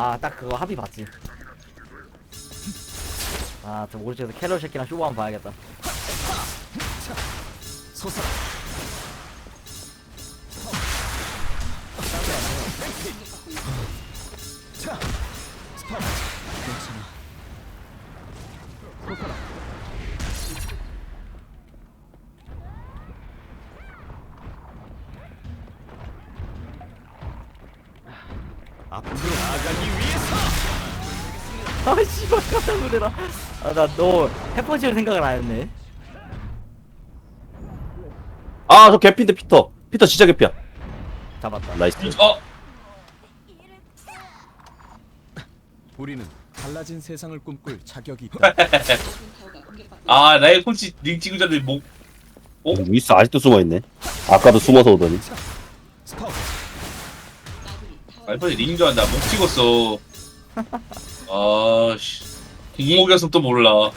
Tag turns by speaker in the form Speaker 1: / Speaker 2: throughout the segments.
Speaker 1: 아 딱 그거 합의 봤지. 아저 오른쪽에서 캐롤 새끼랑 쇼부 한번 봐야겠다.
Speaker 2: 솟아 앞으로 나아가기 위해서
Speaker 1: 아 씨발 깜짝 놀래라 아나너 해펀치를 생각을 안 했네
Speaker 3: 아, 저 개피인데 피터. 피터 진짜 개피야.
Speaker 1: 잡았다
Speaker 3: 나이스.
Speaker 4: 어?
Speaker 2: 우리는 달라진 세상을 꿈꿀 자격이 있다
Speaker 4: 아 나의 폰치 링 찍은 자들 목 어?
Speaker 3: 루이스 아직도 숨어 있네. 아까도 숨어서 오더니.
Speaker 2: 스파우
Speaker 4: 알파지 링인 줄 알았나. 목 찍었어. 아씨. 공목이었으면 또 몰라.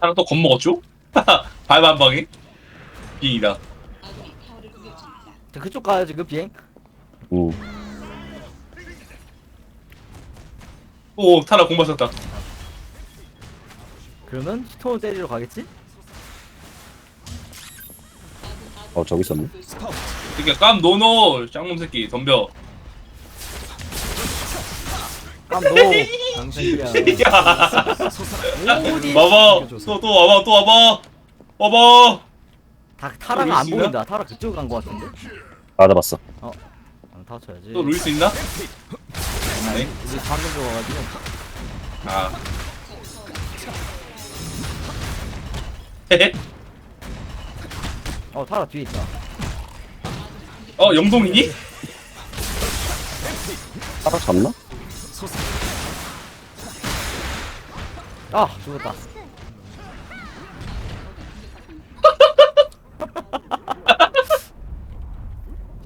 Speaker 4: 하나 또 겁먹었죠? 발만 방에? 빙이다.
Speaker 1: 저 그쪽 가요 지금 비행.
Speaker 3: 응.
Speaker 4: 오 타라 공 맞았다.
Speaker 1: 그러면 스톤 때리러 가겠지?
Speaker 3: 어, 저기 있었네.
Speaker 2: 스파우
Speaker 4: 그니까 깜 노노 짱놈 새끼 덤벼.
Speaker 1: 깜노
Speaker 2: 당신이야.
Speaker 4: 와봐 또 또 와봐 또 와봐. 와봐.
Speaker 1: 다 타라가 안
Speaker 4: 루이스
Speaker 1: 보인다. 타라 그쪽 간 거 같은데?
Speaker 3: 받아봤어.
Speaker 1: 아, 타워 쳐야지.
Speaker 4: 또 루이스 있나?
Speaker 1: 아니 우리 방금 들어가가지고.
Speaker 4: 아. 헤헤
Speaker 1: 어 타라 뒤에 있다.
Speaker 4: 어 영동이니?
Speaker 3: 따라 잡나?
Speaker 2: 아
Speaker 1: 죽었다.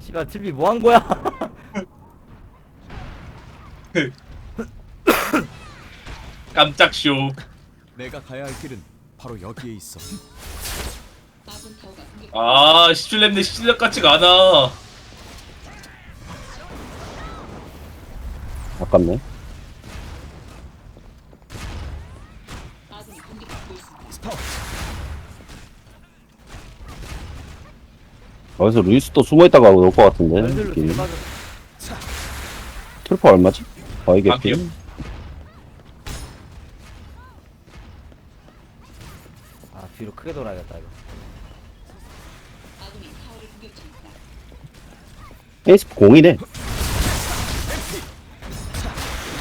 Speaker 1: 씨발 틀비 뭐한 거야?
Speaker 4: 깜짝 쇼.
Speaker 2: 내가 가야 할 길은 바로 여기에 있어
Speaker 4: 아 17렙인데 17렙 같지가 않아
Speaker 3: 아깝네. 여기서 루이스 또 숨어 있다가 올것 같은데. 느낌이. 트루퍼 얼마지? 거의
Speaker 4: 아,
Speaker 3: 개피.
Speaker 4: 귀여워.
Speaker 1: 아 뒤로 크게 돌아야겠다 이거
Speaker 3: 에이스 공이네.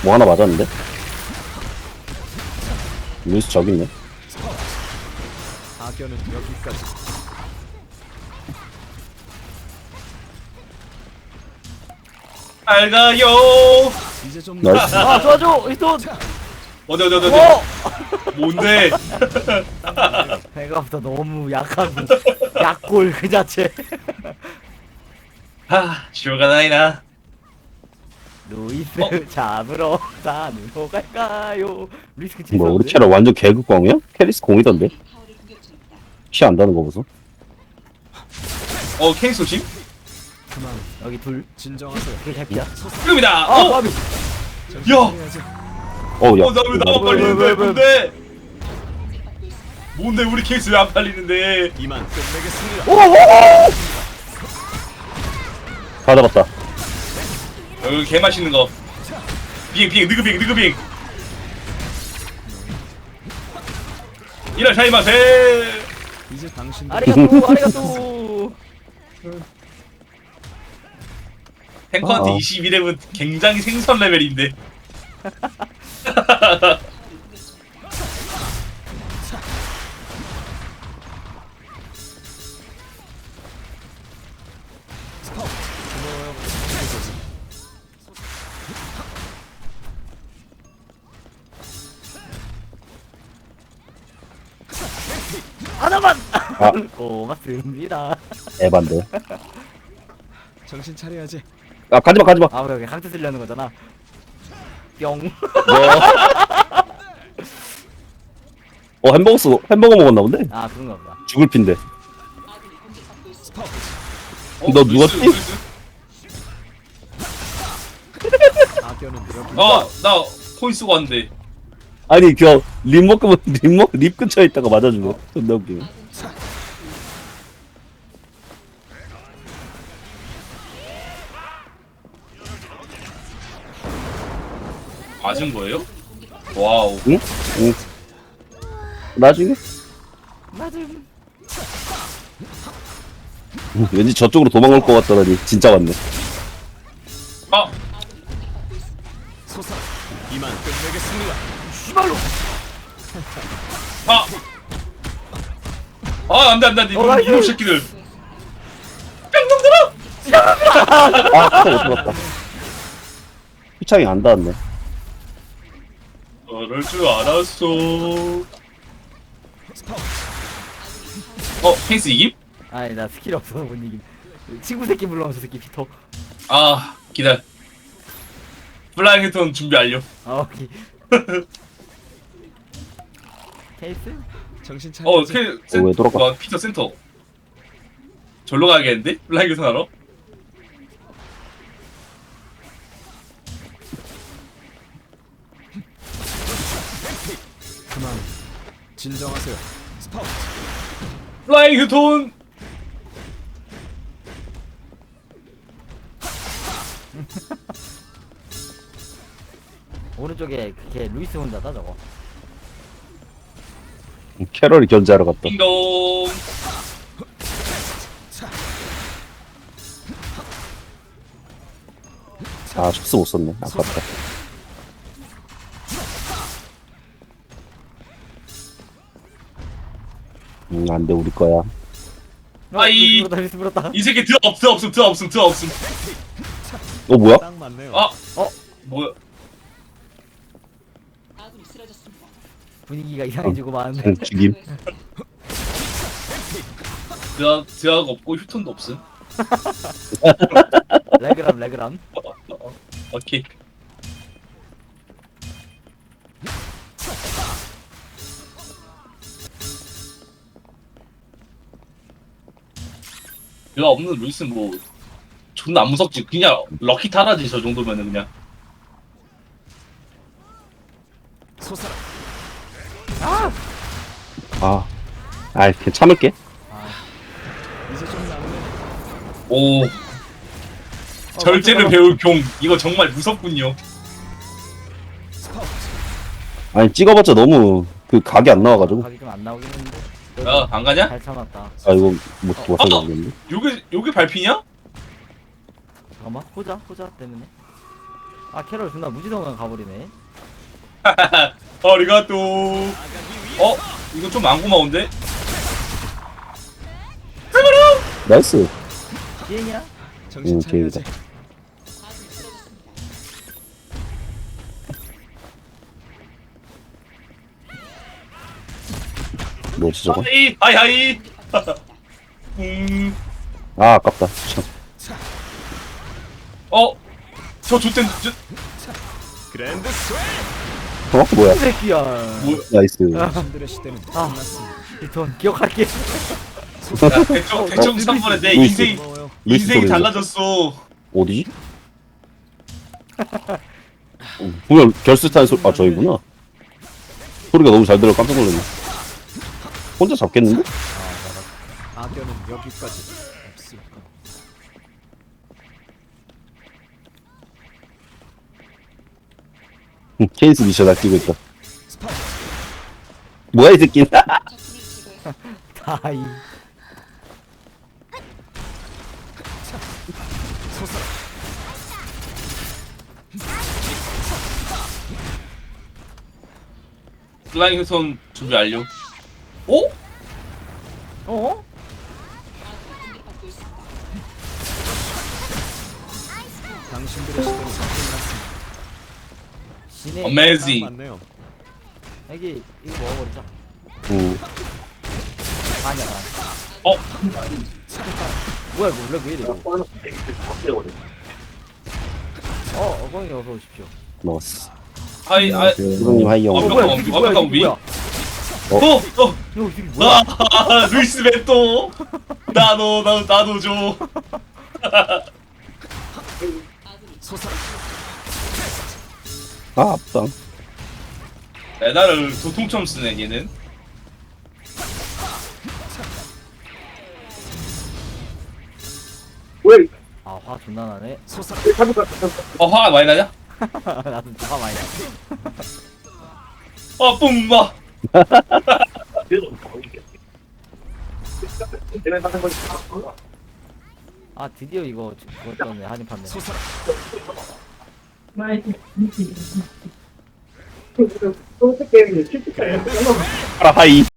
Speaker 3: 뭐 하나 맞았는데? 루이스 저기 있네.
Speaker 2: 악연은 여기까지
Speaker 4: 잘 가요
Speaker 2: 이제 좀
Speaker 3: 나이스.
Speaker 1: 아 도와줘 이돈
Speaker 4: 어디 어디 어디 어디
Speaker 1: 어!
Speaker 4: 뭔데
Speaker 1: 생각보다 너무 약한 약골 그 자체
Speaker 4: 아 쇼가 나이나
Speaker 1: 루이스
Speaker 4: 어?
Speaker 1: 잡으러 산으로 갈까요 루이스
Speaker 3: 그뭐 우리 캐럴 완전 개그광이야? 캐리스 공이던데? 피 안다는 거 보소.
Speaker 4: 어 케이스 조심
Speaker 2: 그만
Speaker 1: 여기 둘
Speaker 2: 진정하세요
Speaker 1: 그게 개피야
Speaker 4: 지금이다
Speaker 1: 아
Speaker 4: 어?
Speaker 1: 바비
Speaker 2: 정신
Speaker 4: 야!
Speaker 2: 차려야지.
Speaker 3: 어우 야.
Speaker 4: 어, 나왜 나만
Speaker 1: 왜, 왜,
Speaker 4: 팔리는데
Speaker 1: 왜, 왜.
Speaker 4: 뭔데 뭔데 우리 케이스 왜 안 팔리는데
Speaker 2: 이만 끝내겠습니다
Speaker 1: 오오오
Speaker 3: 다 잡았다.
Speaker 4: 여기 개 맛있는 거. 비행 비행 느그 비행 느그 비행 이라샤이마세.
Speaker 2: 이제 당신들
Speaker 1: 아리가또 아리가또.
Speaker 4: 탱커한테
Speaker 3: 어.
Speaker 4: 22렙은 굉장히 생선 레벨인데
Speaker 1: 하나만
Speaker 3: 아.
Speaker 1: 고맙습니다
Speaker 3: 에반데.
Speaker 2: 정신 차려야지
Speaker 3: 아 가지마 가지마.
Speaker 1: 아 여기 강트 쓰려는 거잖아
Speaker 3: 뿅어 햄버거 쓰 햄버거 먹었나 본데?
Speaker 1: 아 그런가 보다
Speaker 3: 죽을 핀데.
Speaker 4: 어,
Speaker 3: 너 누웠지?
Speaker 4: 아, 나 코인 쓰고 왔는데.
Speaker 3: 아니 그립 먹으면 립 먹, 립 근처에 있다가 맞아주네 존나 웃기네
Speaker 4: 맞은 거예요? 와우.
Speaker 3: 응? 응 나중에
Speaker 1: 맞음.
Speaker 3: 응, 왠지 저쪽으로 도망갈 것 같더니 진짜 왔네
Speaker 4: 아.
Speaker 2: 아,
Speaker 4: 안 돼, 안 돼, 안 돼.
Speaker 1: 어,
Speaker 4: 이놈,
Speaker 1: 나이스.
Speaker 4: 이놈 새끼들. 뿅놈들아!
Speaker 3: 아 진짜 못 들었다 피창이 안 닿았네
Speaker 4: 그럴 줄 알았어. 어, 페이스 이김?
Speaker 1: 아니 나 스킬 없어서 못 이김. 친구 새끼 불러면 저 새끼 피터.
Speaker 4: 아, 기다려. 플라잉 히톤 준비 완료.
Speaker 1: 아 오케이. 케이스?
Speaker 2: 정신
Speaker 4: 어,
Speaker 2: 차려야지.
Speaker 4: 케, 센,
Speaker 3: 어, 왜 돌아가?
Speaker 4: 와, 피터 센터. 절로 가야겠는데? 플라잉 히톤 하러?
Speaker 2: 그만 진정하세요. 스파우트
Speaker 4: 플라잉 히톤!
Speaker 1: 오른쪽에 걔 루이스 혼자다 저거.
Speaker 3: 캐럴이 견제하러 갔다
Speaker 4: 띵동!
Speaker 3: 아 촉수 못 썼네 아깝다 음 안 돼 우리 거야
Speaker 1: 어,
Speaker 4: 아이.
Speaker 1: 이
Speaker 4: 새끼 들어 없음, 들어 없음, 들어 없음, 들어 없음.
Speaker 3: 어 뭐야?
Speaker 2: 딱 맞네요.
Speaker 4: 아,
Speaker 1: 어
Speaker 4: 뭐야.
Speaker 1: 분위기가 이상해지고 마는데.
Speaker 3: 응, 죽임
Speaker 4: 드아, 드아가 없고 휴톤도 없음.
Speaker 1: 레그람 레그람.
Speaker 4: 오케이. 드아 없는 루이스 뭐 존나 안 무섭지. 그냥 럭키 타라지 저 정도면은 그냥.
Speaker 2: 솟아라.
Speaker 3: 아 아이 그냥 참을게
Speaker 2: 이제 좀 남네.
Speaker 4: 오. 절제를 배울 경 이거 정말 무섭군요.
Speaker 2: 스파우트
Speaker 3: 아니 찍어봤자 너무 그 각이 안 나와가지고
Speaker 1: 각이 좀안 나오긴 했는데.
Speaker 4: 야, 안 가냐?
Speaker 1: 잘 참았다.
Speaker 3: 아 이거 못 못하겠는데
Speaker 4: 요게 요게 발피냐?
Speaker 1: 잠깐만 호자 호자 때문에. 아 캐럴 존나 무지성한 가버리네.
Speaker 4: 아리가또. 어? 이거 좀 안 고마운데?
Speaker 3: 나이스
Speaker 1: 비행이야?
Speaker 2: 정신
Speaker 3: 음,
Speaker 2: 차려야지.
Speaker 3: 뭐지 저거?
Speaker 4: 하이 하이 하이. 음.
Speaker 3: 아 아깝다 참.
Speaker 4: 어? 저 좋댄 저,
Speaker 2: 그랜드 스웨이.
Speaker 3: 어 뭐야
Speaker 1: 이 새끼야.
Speaker 4: 뭐,
Speaker 3: 나이스
Speaker 1: 아. 리턴 기억할게.
Speaker 4: 야, 대충 대충
Speaker 3: 어,
Speaker 4: 3번에 내
Speaker 3: 루이스.
Speaker 4: 인생.
Speaker 3: 루이스
Speaker 4: 인생이. 달라졌어.
Speaker 3: 어디지? 어, 분명 결스탄 소리 아 저기구나 소리가 너무 잘 들어 깜짝 놀랐네 혼자 잡겠는데?
Speaker 2: 악연은 여기까지 없을 거.
Speaker 3: 응, 케이스 미션 아끼고 있다
Speaker 2: 스파우트
Speaker 3: 뭐야 이 새끼
Speaker 1: 다이.
Speaker 4: 플라잉 손 준비 완료. 오?
Speaker 1: 어?
Speaker 2: 당신들의 시대는 딱
Speaker 4: 어메이징.
Speaker 2: 맞네요.
Speaker 1: 여기 이거 먹어버리자.
Speaker 3: 응.
Speaker 1: 아니야. 아니야.
Speaker 4: 어?
Speaker 1: 뭐야 이거 원래 왜 이래 이거? 어 어광이 어서 오십시오.
Speaker 3: 먹었어
Speaker 4: 하이 아. 어,
Speaker 1: 어
Speaker 4: 뭐야, 이게 뭐야, 이게 뭐야? 어? 어?
Speaker 1: 이거 이게 뭐야?
Speaker 4: 아, 루이스 벤또. 나도 나도 나도 줘.
Speaker 2: 아
Speaker 3: 앞당
Speaker 4: 메달을 도통처럼 쓰네 얘는.
Speaker 1: 아화 존나 나네.
Speaker 2: 솟아라.
Speaker 4: 어 화가 많이 나냐?
Speaker 1: 나도 화 많이 나.
Speaker 4: 어 뿜마.
Speaker 1: 아 드디어 이거 그거 떴네 한입
Speaker 2: 솟 아라.
Speaker 3: 하라 하이